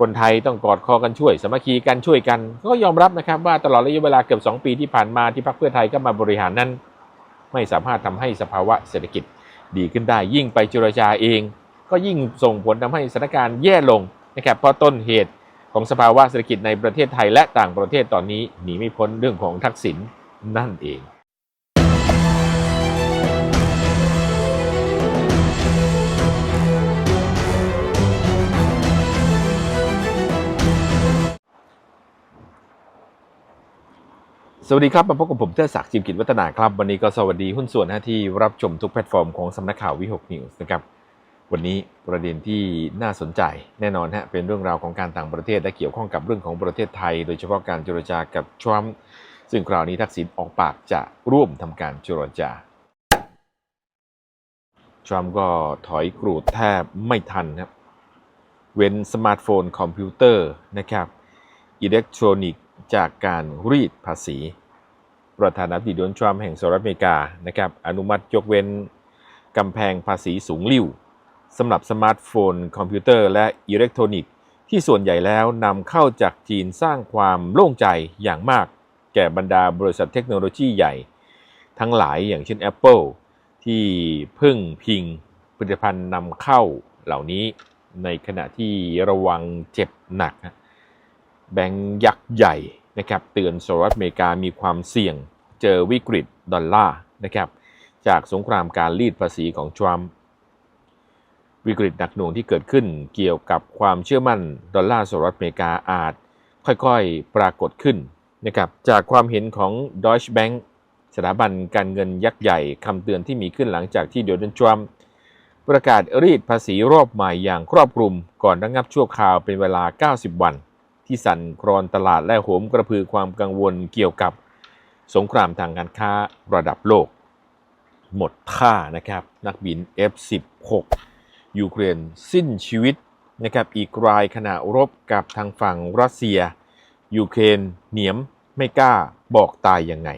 คนไทยต้องกอดคอกันช่วยสมัคคีกันช่วยกัน ก็ยอมรับนะครับว่าตลอดระยะเวลาเกือบ 2 ปีที่ผ่านมาที่พรรคเพื่อไทยก็มาบริหารนั้น ไม่สามารถทำให้สภาวะเศรษฐกิจดีขึ้นได้ ยิ่งไปเจรจาเอง ก็ยิ่งส่งผลทำให้สถานการณ์แย่ลงนะครับเพราะต้นเหตุของสภาวะเศรษฐกิจในประเทศไทยและต่างประเทศตอนนี้หนีไม่พ้นเรื่องของทักษิณนั่นเอง สวัสดีครับ มาพบกับผมเทอศักดิ์จิมกิจวัฒนาครับ วันนี้ก็สวัสดีหุ้นส่วนนะที่รับชมทุกแพลตฟอร์มของสำนักข่าววิหกนิวส์นะครับวันนี้ประเด็นที่น่าสนใจแน่นอนฮะเป็นเรื่องราวของการต่างประเทศ และเกี่ยวข้องกับเรื่องของประเทศไทย โดยเฉพาะการเจรจากับทรัมป์ซึ่งคราวนี้ทักษิณออกปากจะร่วมทำการเจรจาทรัมป์ก็ถอยกรูดแทบไม่ทันครับเว้นสมาร์ทโฟนคอมพิวเตอร์นะครับอิเล็กทรอนิกส์จากการรีดภาษี ประธานาธิบดีโดนัลด์ทรัมป์แห่งสหรัฐอเมริกานะครับอนุมัติยกเว้นกำแพงภาษีสูงลิ่วสำหรับสมาร์ทโฟน คอมพิวเตอร์และอิเล็กทรอนิกส์ที่ส่วนใหญ่แล้วนำเข้าจากจีนสร้างความโล่งใจอย่างมาก แก่บรรดาบริษัทเทคโนโลยีใหญ่ ทั้งหลายอย่างเช่น Apple ที่พึ่งพิงผลิตภัณฑ์นำเข้าเหล่านี้ในขณะที่ระวังเจ็บหนักแบงก์ยักษ์ใหญ่ นะครับเตือนสหรัฐอเมริกามีความเสี่ยงเจอวิกฤตดอลลาร์นะครับจากสงครามการรีดภาษีของทรัมป์วิกฤตหนักหน่วงที่เกิดขึ้นเกี่ยวกับความเชื่อมั่นดอลลาร์สหรัฐอเมริกาอาจค่อยๆปรากฏขึ้นนะครับจากความเห็นของ Deutsche Bank สถาบันการเงินยักษ์ใหญ่คำเตือนที่มีขึ้นหลังจากที่โดนัลด์ทรัมป์ประกาศรีดภาษีรอบใหม่อย่างครอบคลุมก่อนระงับชั่วคราวเป็นเวลา 90 วัน ที่สั่นคลอนตลาดและโหมกระพือความกังวลเกี่ยวกับสงครามทางการค้าระดับโลก หมดท่านะครับนักบิน F16 ยูเครนสิ้นชีวิตนะครับอีกรายขณะรบกับทางฝั่งรัสเซีย ยูเครนเหนียมไม่กล้าบอกตายยังไง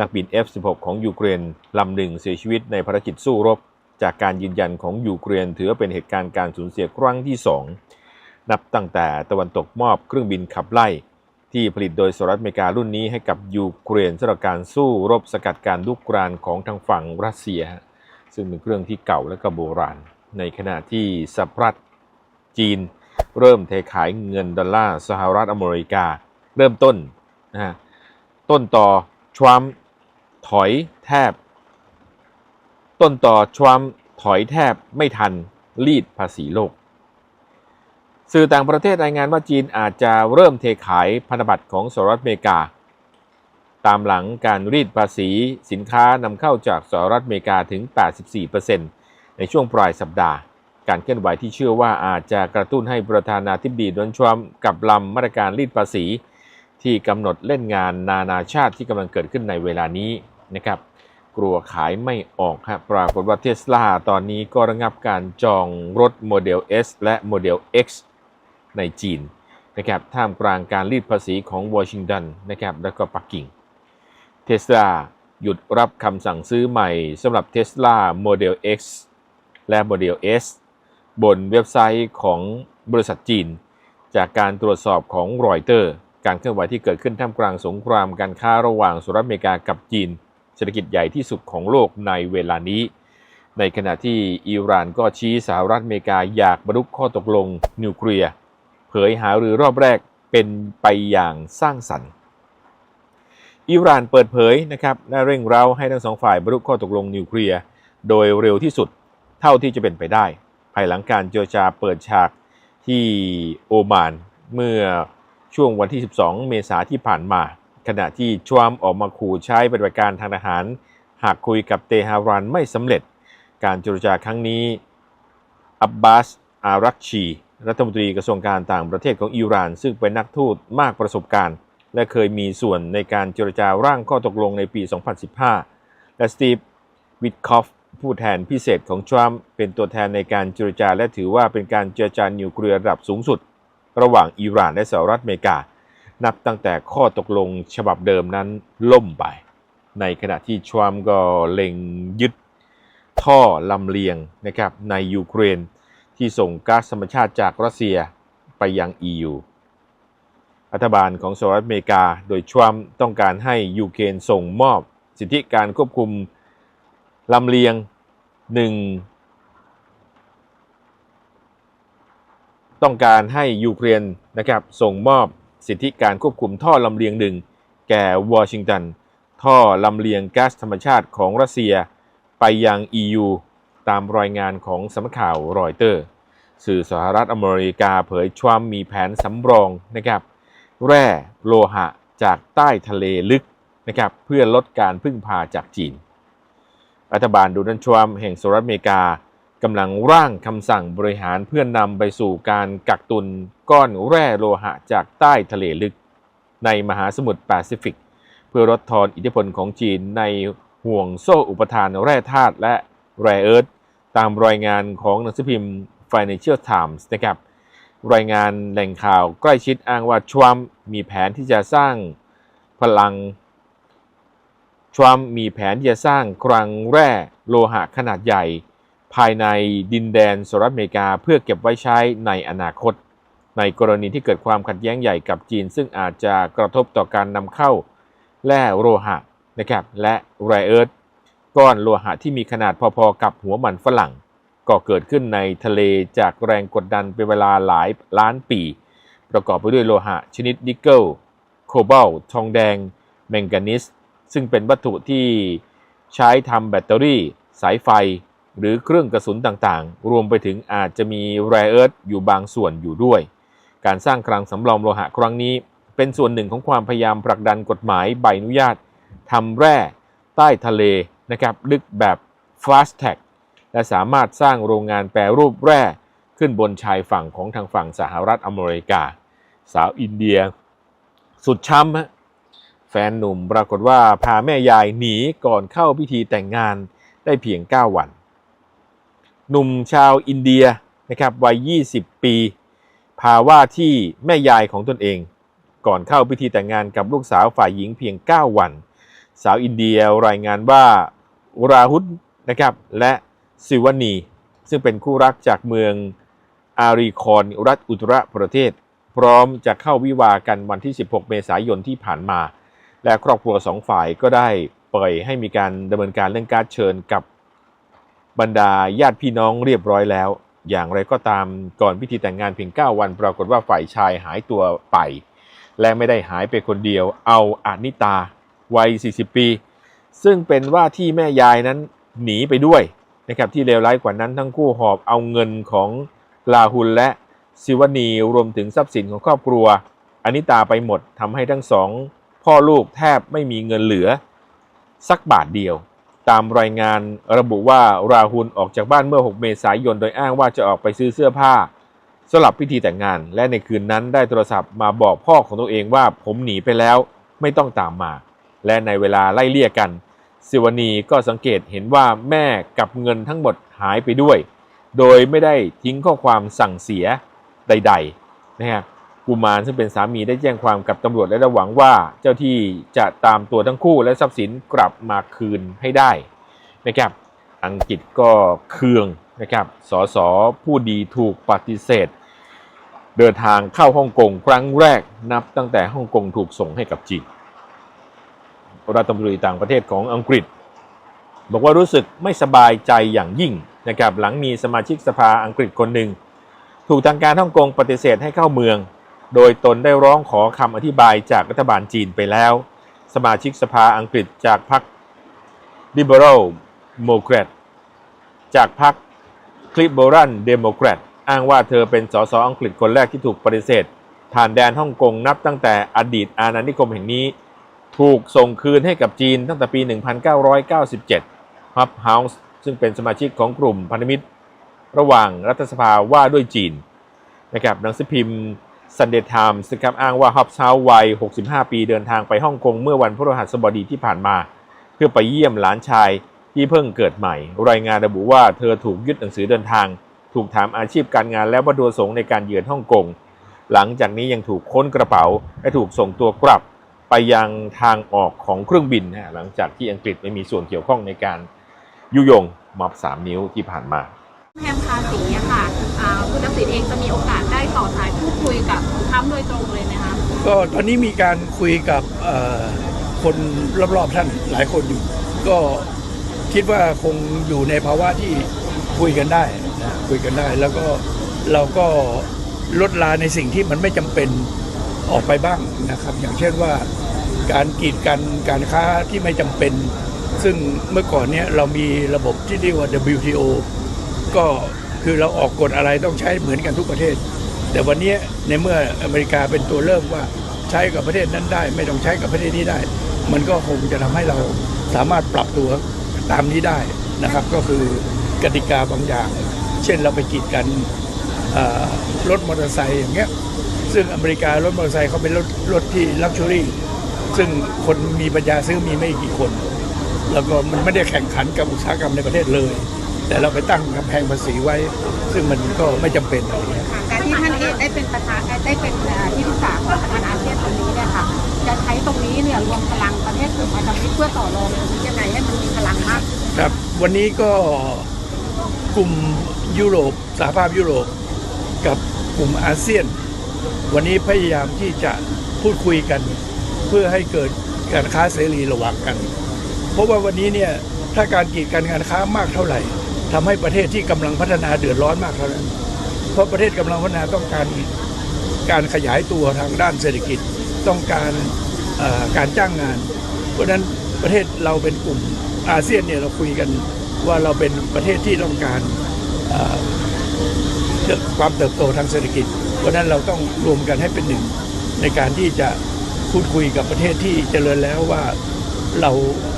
นักบิน F16 ของยูเครนลำหนึ่งเสียชีวิตในภารกิจสู้รบ จากการยืนยันของยูเครนถือว่าเป็นเหตุการณ์การสูญเสียครั้งที่สอง นับตั้งแต่ตะวันตกมอบเครื่องบินขับไล่ ที่ผลิตโดยสหรัฐอเมริการุ่นนี้ให้กับยูเครนสำหรับการสู้รบสกัดการลุกรานของทางฝั่งรัสเซีย ซึ่งเป็นเครื่องที่เก่าและก็โบราณ ในขณะที่สหรัฐจีน เริ่มเทขายเงินดอลลาร์สหรัฐอเมริกา เริ่มต้นนะฮะต้นต่อทรัมป์ถอยแทบ ต้นต่อทรัมป์ถอยแทบไม่ทันรีดภาษีโลก สื่อต่างประเทศรายงานว่าจีนอาจจะเริ่มเทขายพันธบัตรของสหรัฐอเมริกา ตามหลังการรีดภาษีสินค้านำเข้าจากสหรัฐอเมริกาถึง 84%ในช่วงปลายสัปดาห์ การเคลื่อนไหวที่เชื่อว่าอาจจะกระตุ้นให้ประธานาธิบดีโดนัลด์ทรัมป์กับลำมาตรการรีดภาษี ที่กำหนดเล่นงานนานาชาติที่กำลังเกิดขึ้นในเวลานี้นะครับกลัวขายไม่ออกครับปรากฏว่าเทสลาตอนนี้ก็ระงับการจองรถโมเดล S และโมเดล X ในจีนนะครับท่ามกลางการรีดภาษีของวอชิงตันนะครับและก็ปักกิ่งเทสลาหยุดรับคำสั่งซื้อใหม่สำหรับ Tesla Model X และ Model S บนเว็บไซต์ของบริษัทจีน จากการตรวจสอบของรอยเตอร์ การเคลื่อนไหวที่เกิดขึ้นท่ามกลางสงครามการค้าระหว่างสหรัฐอเมริกากับจีน เศรษฐกิจใหญ่ที่สุดของโลกในเวลานี้ ในขณะที่อิหร่านก็ชี้สหรัฐอเมริกาอยากบรรลุข้อตกลงนิวเคลียร์ ผยหารือรอบแรกเป็นไปอย่างสร้างสรรค์ อิหร่านเปิดเผยนะครับและเร่งเร้าให้ทั้งสองฝ่ายบรรลุข้อตกลงนิวเคลียร์โดยเร็วที่สุดเท่าที่จะเป็นไปได้ ภายหลังการเจรจาเปิดฉากที่โอมานเมื่อช่วงวันที่ 12 เมษายนที่ผ่านมา ขณะที่ทรัมออกมาขู่ใช้ปฏิบัติการทางทหาร หากคุยกับเตหะรันไม่สำเร็จ การเจรจาครั้งนี้ อับบาสอารักชี รัฐมนตรีกระทรวงการต่างประเทศของอิหร่าน ซึ่งเป็นนักทูตมากประสบการณ์ และเคยมีส่วนในการเจรจาร่างข้อตกลงในปี 2015 และสตีฟวิทคอฟผู้แทนพิเศษของทรัมป์เป็นตัวแทนในการเจรจาและถือว่าเป็นการเจรจานิวเคลียร์ระดับสูงสุด ระหว่างอิหร่านและสหรัฐอเมริกา นับตั้งแต่ข้อตกลงฉบับเดิมนั้นล่มไป ในขณะที่ทรัมป์ก็เล็งยึดท่อลำเลียงนะครับในยูเครน ที่ส่งก๊าซธรรมชาติจากรัสเซียไปยัง EU รัฐบาลของสหรัฐอเมริกาโดยทรัมป์ต้องการให้ยูเครนส่งมอบสิทธิการควบคุมลำเลียงหนึ่งต้องการให้ยูเครนนะครับส่งมอบสิทธิการควบคุมท่อลำเลียงหนึ่งแก่วอชิงตันท่อลำเลียงก๊าซธรรมชาติของรัสเซียไปยัง EU ตามรายงานของสำนักข่าวรอยเตอร์ สื่อสหรัฐอเมริกาเผยทรัมมีแผนสำรองนะครับ แร่โลหะจากใต้ทะเลลึกนะครับเพื่อลดการพึ่งพาจากจีน รัฐบาลโดนัลด์ทรัมป์แห่งสหรัฐอเมริกากำลังร่างคำสั่งบริหารเพื่อนนำไปสู่การกักตุนก้อนแร่โลหะจากใต้ทะเลลึก ในมหาสมุทรแปซิฟิก เพื่อลดทอนอิทธิพลของจีนในห่วงโซ่อุปทานแร่ธาตุและ แร่เอิร์ธตามรายงานของหนังสือพิมพ์ Financial Times นะครับรายงานแหล่งข่าวใกล้ชิดอ้างว่าทรัมป์มีแผนที่จะสร้างพลังทรัมป์มีแผนที่จะสร้างคลังแร่โลหะขนาดใหญ่ ภายในดินแดนสหรัฐอเมริกาเพื่อเก็บไว้ใช้ในอนาคต ในกรณีที่เกิดความขัดแย้งใหญ่กับจีน ซึ่งอาจจะกระทบต่อการนำเข้าแร่โลหะนะครับและแร่เอิร์ธ ก้อนโลหะที่มีขนาดพอๆกับหัวมันฝรั่ง ก็เกิดขึ้นในทะเลจากแรงกดดันเป็นเวลาหลายล้านปี ประกอบไปด้วยโลหะชนิดนิกเกิล โคบอลต์ทองแดง แมงกานีสซึ่งเป็นวัตถุที่ใช้ทำแบตเตอรี่ สายไฟ หรือเครื่องกระสุนต่างๆ รวมไปถึงอาจจะมีแร่เอิร์ธอยู่บางส่วนอยู่ด้วย การสร้างคลังสำรองโลหะครั้งนี้ เป็นส่วนหนึ่งของความพยายามผลักดันกฎหมายใบอนุญาตทำแร่ใต้ทะเล นะครับลึกแบบ fast tag และสามารถสร้างโรงงานแปรรูปแร่ขึ้นบนชายฝั่งของทางฝั่งสหรัฐอเมริกา สาวอินเดีย สุดช้ำฮะแฟนหนุ่มปรากฏว่าพาแม่ยายหนีก่อนเข้าพิธีแต่งงานได้เพียง 9 วัน หนุ่มชาวอินเดียนะครับวัย 20 ปี พาว่าที่แม่ยายของตนเอง ก่อนเข้าพิธีแต่งงานกับลูกสาวฝ่ายหญิงเพียง 9 วัน สาวอินเดียรายงานว่าราหุตนะครับและซิวานี ซึ่งเป็นคู่รักจากเมืองอารีคอนรัฐอุตรประเทศ พร้อมจะเข้าวิวากันวันที่ 16 เมษายนที่ผ่านมา และครอบครัวสองฝ่ายก็ได้ปล่อยให้มีการดำเนินการเรื่องการเชิญกับบรรดาญาติพี่น้องเรียบร้อยแล้ว อย่างไรก็ตามก่อนพิธีแต่งงานเพียง 9 วัน ปรากฏว่าฝ่ายชายหายตัวไป และไม่ได้หายไปคนเดียวเอาอานิตา วัย 40 ปี ซึ่งเป็นว่าที่แม่ยายนั้นหนีไปด้วยนะครับที่เลวร้ายกว่านั้นทั้งคู่หอบเอาเงินของลาหุลและซิวานีรวมถึงทรัพย์สินของครอบครัวอานิตาไปหมดทำให้ทั้งสอง พ่อลูกแทบไม่มีเงินเหลือ สักบาทเดียว ตามรายงานระบุว่าราหุลออกจากบ้านเมื่อ 6 เมษายนโดยอ้างว่าจะออกไปซื้อเสื้อผ้าสำหรับพิธีแต่งงาน และในคืนนั้นได้โทรศัพท์มาบอกพ่อของตัวเองว่าผมหนีไปแล้วไม่ต้องตามมา และในเวลาไล่เลี่ยกัน สิวนีก็สังเกตเห็นว่าแม่กับเงินทั้งหมดหายไปด้วย โดยไม่ได้ทิ้งข้อความสั่งเสียใดๆนะฮะกุมารซึ่งเป็นสามีได้แจ้งความกับตำรวจและหวังว่าเจ้าที่จะตามตัวทั้งคู่และทรัพย์สินกลับมาคืนให้ได้นะครับอังกฤษก็เคืองนะครับสสผู้ดีถูกปฏิเสธ เดินทางเข้าฮ่องกงครั้งแรกนับตั้งแต่ฮ่องกงถูกส่งให้กับจีน รัฐมนตรีต่างประเทศของอังกฤษ บอกว่ารู้สึกไม่สบายใจอย่างยิ่งนะครับหลังมีสมาชิกสภาอังกฤษคนหนึ่ง ถูกทางการฮ่องกงปฏิเสธให้เข้าเมือง โดยตนได้ร้องขอคำอธิบายจากรัฐบาลจีนไปแล้ว สมาชิกสภาอังกฤษจากพรรค Liberal Democrat จากพรรค Liberal Democrat อ้างว่าเธอเป็นสสอังกฤษคนแรกที่ถูกปฏิเสธผ่านแดนฮ่องกงนับตั้งแต่อดีตอาณานิคมแห่งนี้ ถูกส่งคืนให้กับจีนตั้งแต่ปี 1997 Hub House ซึ่งเป็นสมาชิกของกลุ่มพันธมิตร ระหว่างรัฐสภาว่าด้วยจีนนะครับหนังสือพิมพ์ Sunday Times นะครับอ้างว่า Hub House วัย 65 ปีเดินทางไปฮ่องกงเมื่อวันพฤหัสบดีที่ผ่านมา เพื่อไปเยี่ยมหลานชายที่เพิ่งเกิดใหม่ รายงานระบุว่าเธอถูกยึดหนังสือเดินทาง ถูกถามอาชีพการงานและวัตถุประสงค์ในการเยือนฮ่องกง หลังจากนี้ยังถูกค้นกระเป๋าและถูกส่งตัวกลับ ไปยังทางออกของเครื่องบินนะฮะหลังจากที่อังกฤษไม่มีส่วนเกี่ยวข้องในการยุยงม็อบสามนิ้วที่ผ่านมาแฮมภาษีอะค่ะอ่าคุณทักษิณเองจะมีโอกาสได้ต่อสายพูดคุยกับทรัมป์โดยตรงเลยไหมคะก็ตอนนี้มีการคุยกับเอ่อคนรอบๆท่านหลายคนอยู่ ก็คิดว่าคงอยู่ในภาวะที่คุยกันได้นะคุยกันได้ แล้วก็เราก็ลดลาในสิ่งที่มันไม่จำเป็น ออกไปบ้างนะครับ อย่างเช่นว่าการกีดกันการค้าที่ไม่จำเป็น ซึ่งเมื่อก่อนเนี้ยเรามีระบบที่เรียกว่า WTO ก็คือเราออกกฎอะไรต้องใช้เหมือนกันทุกประเทศ แต่วันนี้ในเมื่ออเมริกาเป็นตัวเริ่มว่าใช้กับประเทศนั้นได้ ไม่ต้องใช้กับประเทศนี้ได้ มันก็คงจะทำให้เราสามารถปรับตัวตามนี้ได้นะครับ ก็คือกติกาบางอย่าง เช่นเราไปกีดกันรถมอเตอร์ไซค์อย่างเงี้ย ซึ่งอเมริการถมอเตอร์ไซค์เขาเป็นรถรถที่ลักชัวรี่ซึ่งคนมีปัญญาซื้อมีไม่กี่คน แล้วก็มันไม่ได้แข่งขันกับอุตสาหกรรมในประเทศเลย แต่เราไปตั้งกำแพงภาษีไว้ ซึ่งมันก็ไม่จำเป็นอะไรเงี้ยการที่ท่านเองได้เป็นประธานได้เป็นอ่อที่ปรึกษาของประธานอาเซียนตรงนี้เนี่ยค่ะจะใช้ตรงนี้เนี่ยรวมพลังประเทศกลุ่มพันธมิตรเพื่อต่อรองยังไงให้มันมีพลังมากครับ วันนี้ก็กลุ่มยุโรปสหภาพยุโรปกับกลุ่มอาเซียน วันนี้พยายามที่จะพูดคุยกัน เพื่อให้เกิดการค้าเสรีระหว่างกัน เพราะว่าวันนี้เนี่ยถ้าการกีดกันการค้ามากเท่าไหร่ทำให้ประเทศที่กำลังพัฒนาเดือดร้อนมากเท่านั้นเพราะประเทศกำลังพัฒนาต้องการการขยายตัวทางด้านเศรษฐกิจต้องการการจ้างงาน เพราะฉะนั้นประเทศเราเป็นกลุ่มอาเซียนเนี่ยเราคุยกันว่าเราเป็นประเทศที่ต้องการความเติบโตทางเศรษฐกิจ ราะฉะนั้นเราต้องรวมกันให้เป็นหนึ่ง ในการที่จะพูดคุยกับประเทศที่เจริญแล้วว่าเรา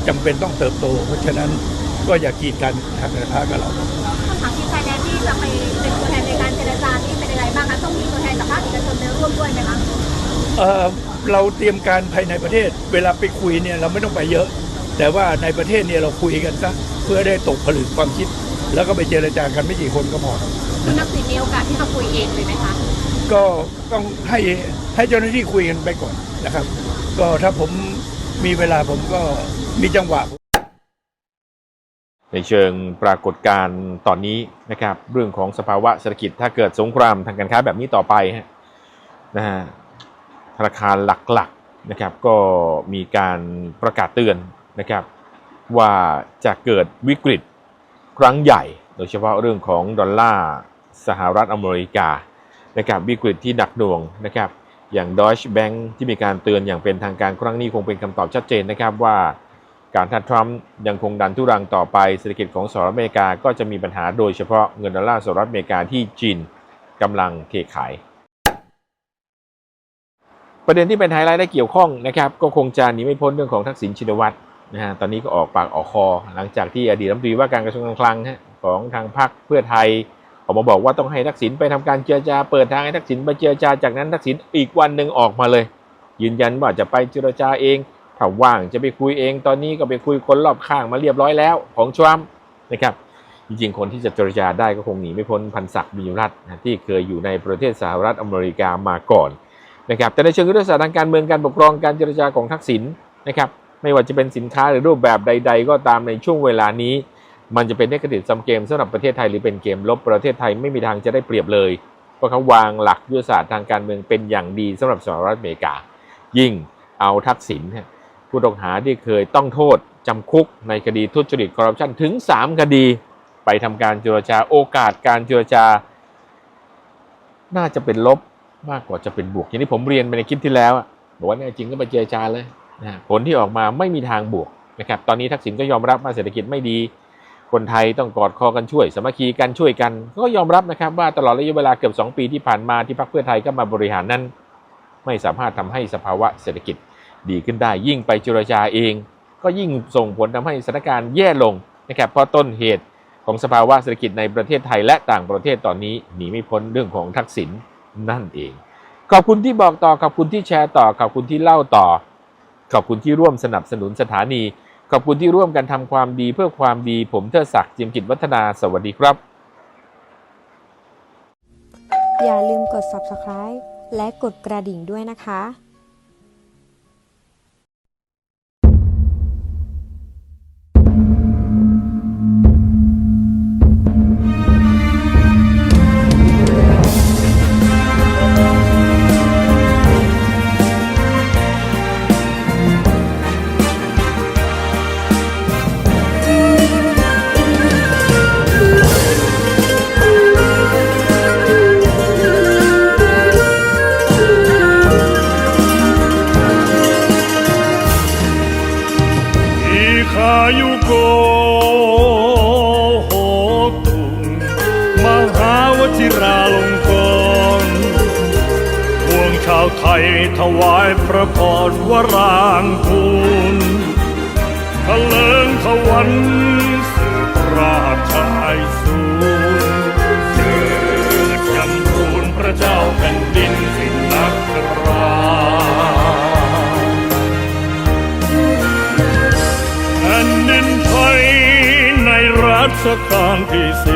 จำเป็นต้องเติบโต เพราะฉะนั้นก็อย่ากีดกันทางการค้ากับเราคำถามที่ชายแดนที่จะไปเป็นตัวแทนในการเจรจานี่เป็นยังไงบ้างคะต้องมีตัวแทนจากภาคเอกชนไปร่วมด้วยไหมคะเอ่อเราเตรียมการภายในประเทศ เวลาไปคุยเนี่ยเราไม่ต้องไปเยอะ แต่ว่าในประเทศเนี่ยเราคุยกันซะเพื่อได้ตกผลึกความคิด แล้วก็ไปเจรจากันไม่กี่คนก็พอคุณทักษิณมีโอกาสที่จะคุยเองเลยไหมคะ ก็ต้องให้ให้เจ้าหน้าที่คุยกันไปก่อนนะครับ ก็ถ้าผมมีเวลาผมก็มีจังหวะ ในเชิงปรากฏการณ์ตอนนี้นะครับ เรื่องของสภาวะเศรษฐกิจถ้าเกิดสงครามทางการค้าแบบนี้ต่อไปนะฮะธนาคารหลักๆนะครับ ก็มีการประกาศเตือนนะครับ ว่าจะเกิดวิกฤตครั้งใหญ่ โดยเฉพาะเรื่องของดอลลาร์สหรัฐอเมริกา นะครับวิกฤตที่หนักหน่วงนะครับอย่าง Deutsche Bank ที่มีการเตือนอย่างเป็นทางการครั้งนี้คงเป็นคำตอบชัดเจนนะครับว่าการถ้าทรัมป์ยังคงดันทุรังต่อไปเศรษฐกิจของสหรัฐอเมริกาก็จะมีปัญหาโดยเฉพาะเงินดอลลาร์สหรัฐอเมริกาที่จีนกำลังเทขาย ประเด็นที่เป็นไฮไลท์และเกี่ยวข้องนะครับก็คงจะหนีไม่พ้นเรื่องของทักษิณชินวัตรนะฮะตอนนี้ก็ออกปากออกคอ หลังจากที่อดีตรัฐมนตรีว่าการกระทรวงการคลังของทางพรรคเพื่อไทย ออกมาบอกว่าต้องให้ทักษิณไปทำการเจรจาเปิดทางให้ทักษิณไปเจรจาจากนั้นทักษิณอีกวันหนึ่งออกมาเลย ยืนยันว่าจะไปเจรจาเองถ้าว่างจะไปคุยเองตอนนี้ก็ไปคุยคนรอบข้างมาเรียบร้อยแล้วของทรัมนะครับจริงๆ คนที่จะเจรจาได้ก็คงหนีไม่พ้นพันศักดิ์มีรัตน์ที่เคยอยู่ในประเทศสหรัฐอเมริกามาก่อนนะครับแต่ในเชิงยุทธศาสตร์ทางการเมืองการปกครองการเจรจาของทักษิณนะครับไม่ว่าจะเป็นสินค้าหรือรูปแบบใด ๆ ก็ตามในช่วงเวลานี้ มันจะเป็นเนกาทีฟซัมเกมสำหรับประเทศไทยหรือเป็นเกมลบประเทศไทยไม่มีทางจะได้เปรียบเลยเพราะเขาวางหลักยุทธศาสตร์ทางการเมืองเป็นอย่างดีสำหรับสหรัฐอเมริกา ยิ่งเอาทักษิณเนี่ยผู้ต้องหาที่เคยต้องโทษจำคุกในคดีทุจริตคอร์รัปชันถึง 3 คดี ไปทำการเจรจาโอกาสการเจรจา น่าจะเป็นลบมากกว่าจะเป็นบวก อย่างที่ผมเรียนไปในคลิปที่แล้วบอกว่าแน่จริงก็ไปเจรจาเลยนะผลที่ออกมาไม่มีทางบวกนะครับตอนนี้ทักษิณก็ยอมรับว่าเศรษฐกิจไม่ดี คนไทยต้องกอดคอกันช่วย สมัคคีกันช่วยกัน ก็ยอมรับนะครับว่าตลอดระยะเวลาเกือบ 2 ปีที่ผ่านมาที่พรรคเพื่อไทยก็มาบริหารนั้น ไม่สามารถทำให้สภาวะเศรษฐกิจดีขึ้นได้ ยิ่งไปเจรจาเอง ก็ยิ่งส่งผลทำให้สถานการณ์แย่ลงนะครับเพราะต้นเหตุของสภาวะเศรษฐกิจในประเทศไทยและต่างประเทศตอนนี้หนีไม่พ้นเรื่องของทักษิณนั่นเอง ขอบคุณที่บอกต่อขอบคุณที่แชร์ต่อขอบคุณที่เล่าต่อ ขอบคุณที่ร่วมสนับสนุนสถานี ขอบคุณที่ร่วมกันทำความดีเพื่อความดีผมเทิดศักดิ์จิมกิจวัฒนาสวัสดีครับ อย่าลืมกด subscribe และกดกระดิ่งด้วยนะคะ รวรางคูลทะเลิงทวันสืบราชายสูรเกิดยำรูนพระเจ้าแผ่นดินสินักราชแผ่นดินไทยในรัชกาลที่สิ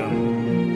ง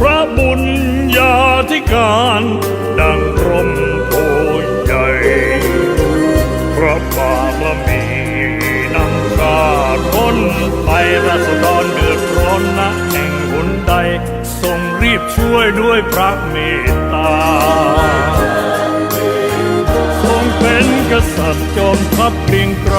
พระบุญญาธิการ ดังร่มโพใหญ่ พระบารมีนำชาติพ้นไปราษฎรเดือดร้อนนะแห่งหนใด ทรงรีบช่วยด้วยพระเมตตา ทรงเป็นกษัตริย์จอมทัพเกรียงไกร